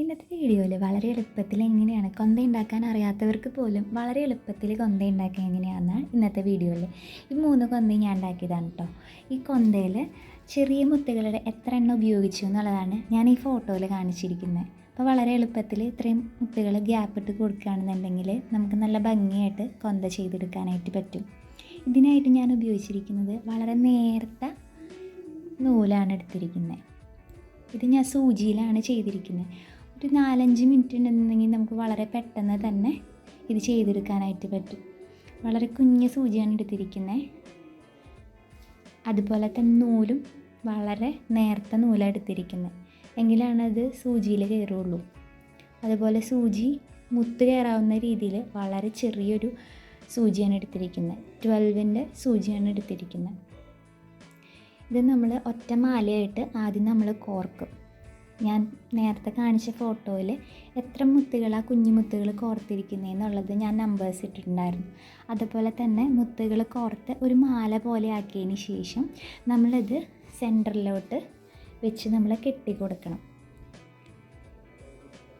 ഇന്നത്തെ വീഡിയോയിൽ വളരെ എളുപ്പത്തിൽ എങ്ങനെയാണ് കൊന്ത ഉണ്ടാക്കാൻ അറിയാത്തവർക്ക് പോലും വളരെ എളുപ്പത്തിൽ കൊന്ത ഉണ്ടാക്കാൻ എങ്ങനെയാണെന്നാണ് ഇന്നത്തെ വീഡിയോയിൽ. ഈ മൂന്ന് കൊന്തയും ഞാൻ ഉണ്ടാക്കിയതാണ് കേട്ടോ ഈ കൊന്തയിൽ ചെറിയ മുത്തുകളുടെ എത്ര എണ്ണം ഉപയോഗിച്ചു എന്നുള്ളതാണ് ഞാൻ ഈ ഫോട്ടോയിൽ കാണിച്ചിരിക്കുന്നത്. അപ്പോൾ വളരെ എളുപ്പത്തിൽ ഇത്രയും മുത്തുകൾ ഗ്യാപ്പ് ഇട്ട് കൊടുക്കുകയാണെന്നുണ്ടെങ്കിൽ നമുക്ക് നല്ല ഭംഗിയായിട്ട് കൊന്ത ചെയ്തെടുക്കാനായിട്ട് പറ്റും. ഇതിനായിട്ട് ഞാൻ ഉപയോഗിച്ചിരിക്കുന്നത് വളരെ നേർത്ത നൂലാണ് എടുത്തിരിക്കുന്നത്. ഇത് ഞാൻ സൂചിയിലാണ് ചെയ്തിരിക്കുന്നത്. ഒരു നാലഞ്ച് മിനിറ്റ് ഉണ്ടെന്നുണ്ടെങ്കിൽ നമുക്ക് വളരെ പെട്ടെന്ന് തന്നെ ഇത് ചെയ്തെടുക്കാനായിട്ട് പറ്റും. വളരെ കുഞ്ഞ് സൂചിയാണ് എടുത്തിരിക്കുന്നത്. അതുപോലെ തന്നെ നൂലും വളരെ നേർത്ത നൂലാണ് എടുത്തിരിക്കുന്നത്. എങ്കിലാണ് അത് സൂചിയിൽ കയറുള്ളൂ അതുപോലെ സൂചി മുത്ത് കയറാവുന്ന രീതിയിൽ വളരെ ചെറിയൊരു സൂചിയാണ് എടുത്തിരിക്കുന്നത്. ട്വൽവിന്റെ സൂചിയാണ് എടുത്തിരിക്കുന്നത്. ഇത് നമ്മൾ ഒറ്റ മാലയായിട്ട് ആദ്യം നമ്മൾ കോർക്കും. ഞാൻ നേരത്തെ കാണിച്ച ഫോട്ടോയിൽ എത്ര മുത്തുകൾ ആ കുഞ്ഞു മുത്തുകൾ കോർത്തിരിക്കുന്നതെന്നുള്ളത് ഞാൻ നമ്പേഴ്സ് ഇട്ടിട്ടുണ്ടായിരുന്നു. അതുപോലെ തന്നെ മുത്തുകൾ കോർത്ത് ഒരു മാല പോലെ ആക്കിയതിന് ശേഷം നമ്മളിത് സെന്ററിലോട്ട് വെച്ച് നമ്മൾ കെട്ടി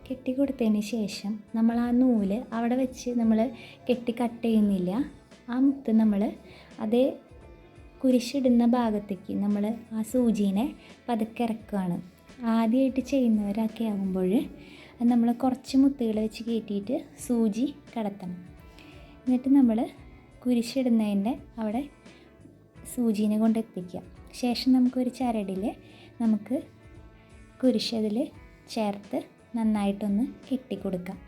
കെട്ടിക്കൊടുത്തതിന് ശേഷം നമ്മൾ ആ നൂൽ അവിടെ വെച്ച് നമ്മൾ കെട്ടി കട്ട് ചെയ്യുന്നില്ല. ആ മുത്ത് നമ്മൾ അതേ കുരിശിടുന്ന ഭാഗത്തേക്ക് നമ്മൾ ആ സൂചീനെ പതുക്കെ ഇറക്കുകയാണ് ആദ്യമായിട്ട് ചെയ്യുന്നവരൊക്കെ ആകുമ്പോൾ നമ്മൾ കുറച്ച് മുത്തുകൾ വെച്ച് കയറ്റിയിട്ട് സൂചി കടത്തണം. എന്നിട്ട് നമ്മൾ കുരിശിടുന്നതിന്റെ അവിടെ സൂചീനെ കൊണ്ട് എത്തിക്കുക. ശേഷം നമുക്കൊരു ചരടിൽ നമുക്ക് കുരിശതിൽ ചേർത്ത് നന്നായിട്ടൊന്ന് കെട്ടിക്കൊടുക്കാം.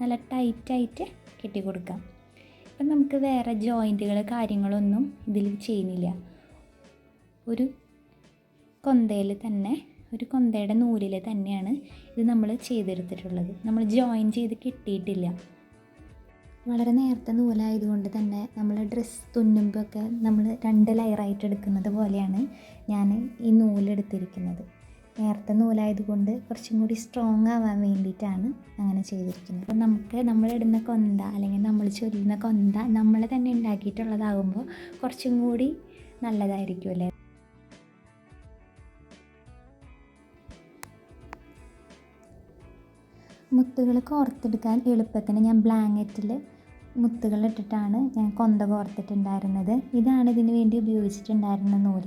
നല്ല ടൈറ്റായിട്ട് കെട്ടിക്കൊടുക്കാം. ഇപ്പം നമുക്ക് വേറെ ജോയിന്റുകൾ കാര്യങ്ങളൊന്നും ഇതിൽ ചെയ്യുന്നില്ല. ഒരു കൊന്തയിൽ തന്നെ ഒരു കൊന്തയുടെ നൂലിൽ തന്നെയാണ് ഇത് നമ്മൾ ചെയ്തെടുത്തിട്ടുള്ളത്. നമ്മൾ ജോയിൻ ചെയ്ത് കിട്ടിയിട്ടില്ല. വളരെ നേരത്തെ നൂലായതുകൊണ്ട് തന്നെ നമ്മൾ ഡ്രസ്സ് തുന്നുമ്പോഴൊക്കെ നമ്മൾ രണ്ട് ലെയറായിട്ട് എടുക്കുന്നത് പോലെയാണ് ഞാൻ ഈ നൂലെടുത്തിരിക്കുന്നത് നേരത്തെ നൂലായതുകൊണ്ട് കുറച്ചും കൂടി സ്ട്രോങ് ആവാൻ വേണ്ടിയിട്ടാണ് അങ്ങനെ ചെയ്തിരിക്കുന്നത്. അപ്പോൾ നമുക്ക് നമ്മളിടുന്ന കൊന്ത അല്ലെങ്കിൽ നമ്മൾ ചൊല്ലുന്ന കൊന്ത നമ്മൾ തന്നെ ഉണ്ടാക്കിയിട്ടുള്ളതാകുമ്പോൾ കുറച്ചും കൂടി നല്ലതായിരിക്കും മുത്തുകൾ കോർത്തെടുക്കാൻ എളുപ്പത്തിന് ഞാൻ ബ്ലാങ്കറ്റിൽ മുത്തുകൾ ഇട്ടിട്ടാണ് ഞാൻ കൊന്ത കോർത്തിട്ടുണ്ടായിരുന്നത് ഇതാണ് ഇതിന് വേണ്ടി ഉപയോഗിച്ചിട്ടുണ്ടായിരുന്ന നൂൽ.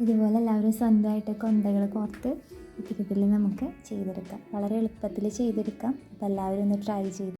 ഇതുപോലെ എല്ലാവരും സ്വന്തമായിട്ട് കൊന്തകൾ കോർത്ത് ഇത്തരത്തിൽ നമുക്ക് ചെയ്തെടുക്കാം. വളരെ എളുപ്പത്തിൽ ചെയ്തെടുക്കാം. അപ്പോൾ എല്ലാവരും ഒന്ന് ട്രൈ ചെയ്ത്